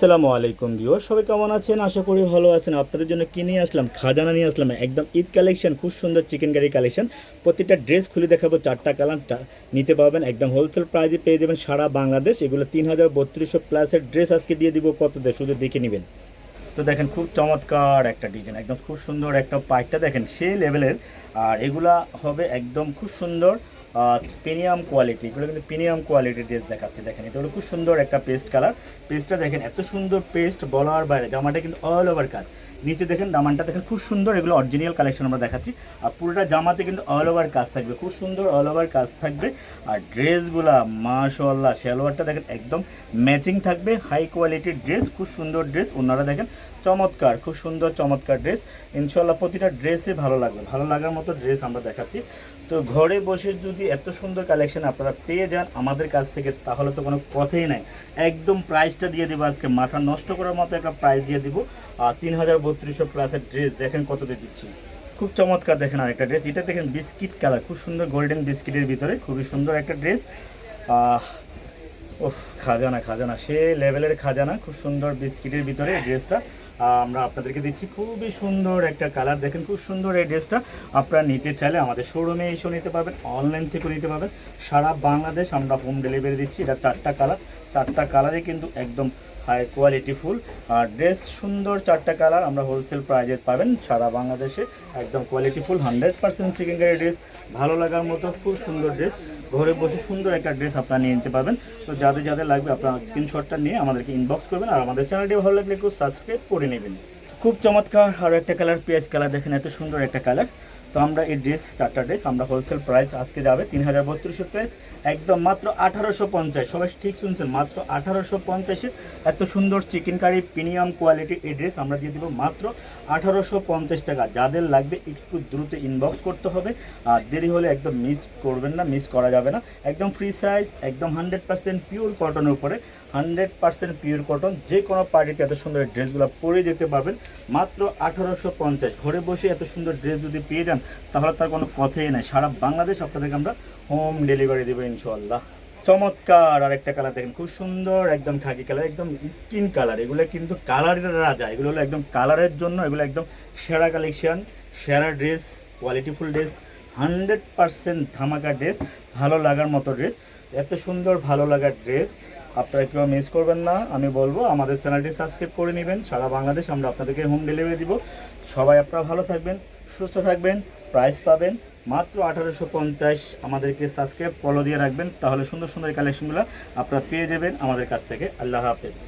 আসসালামু আলাইকুম ভিউয়ার সবাই কেমন আছেন? আশা করি ভালো আছেন। আপনাদের জন্য কি নিয়ে আসলাম? খাজানা নিয়ে আসলাম। একদম ঈদ কালেকশন, খুব সুন্দর চিকেন কারি কালেকশন। প্রত্যেকটা ড্রেস খুলে দেখাবো, চারটা কালার নিতে পারবেন। একদম হোলসেল প্রাইজে পেয়ে যাবেন সারা বাংলাদেশ। এগুলো তিন হাজার বত্রিশশো প্লাসের ড্রেস আজকে দিয়ে দিব। কত দেয়? শুধু দেখে নেবেন। তো দেখেন, খুব চমৎকার একটা ডিজাইন একদম খুব সুন্দর একটা পাইকটা দেখেন, সেই লেভেলের আর এগুলা হবে একদম খুব সুন্দর প্রিমিয়াম কোয়ালিটি, এগুলো কিন্তু প্রিমিয়াম কোয়ালিটির ড্রেস দেখাচ্ছে, দেখেন, এটা হলো খুব সুন্দর একটা পেস্ট কালার। পেস্টটা দেখেন, এত সুন্দর পেস্ট বলার বাইরে, জামাটা কিন্তু অল ওভার কাজ নিচে দেখেন দামানটা দেখেন, খুব সুন্দর এগুলো অরিজিনাল কালেকশন আমরা দেখাচ্ছি। আর পুরোটা জামাতে কিন্তু অল ওভার কাজ থাকবে, খুব সুন্দর অল ওভার কাজ থাকবে। আর ড্রেসগুলা মাশাল্লাহ সালোয়ারটা দেখেন একদম ম্যাচিং থাকবে হাই কোয়ালিটির ড্রেস খুব সুন্দর ড্রেস ওনারা দেখেন চমৎকার, খুব সুন্দর চমৎকার ড্রেস ইনশাল্লাহ প্রতিটা ড্রেসে ভালো লাগবে, ভালো লাগার মতো ড্রেস আমরা দেখাচ্ছি। তো ঘরে বসে যদি এত সুন্দর কালেকশন আপনারা পেয়ে যান আমাদের কাছ থেকে, তাহলে তো কোনো কথাই নাই। একদম প্রাইসটা দিয়ে দেবো আজকে, মাথা নষ্ট করার মতো একটা প্রাইস দিয়ে দিব। আর তিন হাজার বত্রিশশো প্লাসের ড্রেস দেখেন কত দিয়ে দিচ্ছি। খুব চমৎকার দেখেন আরেকটা ড্রেস এটা দেখেন বিস্কিট কালার খুব সুন্দর গোল্ডেন বিস্কিটের ভিতরে, খুবই সুন্দর একটা ড্রেস ও খাজানা খাজানা, সে লেভেলের খাজানা, খুব সুন্দর বিস্কিটের ভিতরে এই ড্রেসটা আমরা আপনাদেরকে দিচ্ছি খুবই সুন্দর একটা কালার দেখেন খুব সুন্দর এই ড্রেসটা আপনারা নিতে চাইলে আমাদের শোরুমে এসেও নিতে পারবেন অনলাইন থেকেও নিতে পারবেন। সারা বাংলাদেশ আমরা হোম ডেলিভারি দিচ্ছি। এটা চারটা কালার চারটা কালারে কিন্তু একদম হাই কোয়ালিটি ফুল। আর ড্রেস সুন্দর, চারটা কালার, আমরা হোলসেল প্রাইজে পাবেন সারা বাংলাদেশে। একদম quality full hundred percent chikankari dress ভালো লাগার মতো খুব সুন্দর ড্রেস ঘরে বসে সুন্দর একটা ড্রেস আপনারা নিয়ে নিতে পারবেন। তো যাদের যাদের লাগবে আপনারা স্ক্রিনশটটা নিয়ে আমাদেরকে ইনবক্স করবেন। আর আমাদের চ্যানেলটি ভালো লাগলে একটু সাবস্ক্রাইব করে নেবেন। খুব চমৎকার আরও একটা কালার পেঁয়াজ কালার দেখেন, এত সুন্দর একটা কালার তো আমরা এই ড্রেস চারটা ড্রেস আমরা হোলসেল প্রাইস আজকে যাবে তিন হাজার বত্রিশশো প্রাইস একদম মাত্র আঠারোশো পঞ্চাশ। সবাই ঠিক শুনছেন, মাত্র আঠারোশো পঞ্চাশে এত সুন্দর চিকেন কারি প্রিমিয়াম কোয়ালিটির এই ড্রেস আমরা দিয়ে দিব মাত্র আঠারোশো পঞ্চাশ টাকা। যাদের লাগবে একটু দ্রুত ইনবক্স করতে হবে, আর দেরি হলে একদম মিস করবেন না মিস করা যাবে না। একদম ফ্রি সাইজ একদম হান্ড্রেড পার্সেন্ট পিওর কটনের উপরে হান্ড্রেড পার্সেন্ট পিওর কটন যে কোনো পার্টিতে এত সুন্দর ড্রেসগুলো পরে যেতে পারবেন। মাত্র আঠারোশো পঞ্চাশ। ঘরে বসে এত সুন্দর ড্রেস যদি পেয়ে যান, তাহলে তার কোনো কথাই নাই। সারা বাংলাদেশ আপনাদেরকে আমরা হোম ডেলিভারি দেবো ইনশাল্লাহ চমৎকার আর একটা কালার দেখেন। খুব সুন্দর, একদম খাকি কালার একদম স্কিন কালার এগুলো কিন্তু কালারের রাজা। এগুলো হলো একদম কালারের জন্য এগুলো একদম সেরা কালেকশন সেরা dress quality full dress hundred percent ধামাকা ড্রেস ভালো লাগার মতো ড্রেস এত সুন্দর, ভালো লাগার ড্রেস আপনারা কেউ মিস করবেন না। আমি বলব, আমাদের চ্যানেলটি সাবস্ক্রাইব করে নেবেন। সারা বাংলাদেশ আমরা আপনাদেরকে হোম ডেলিভারি দিব। সবাই আপনারা ভালো থাকবেন, সুস্থ থাকবেন প্রাইস পাবেন। মাত্র আঠারোশো পঞ্চাশ আমাদেরকে সাবস্ক্রাইব ফলো দিয়ে রাখবেন। তাহলে সুন্দর সুন্দর কালেকশনগুলো আপনারা পেয়ে যাবেন। আমাদের কাছ থেকে। আল্লাহ হাফেজ।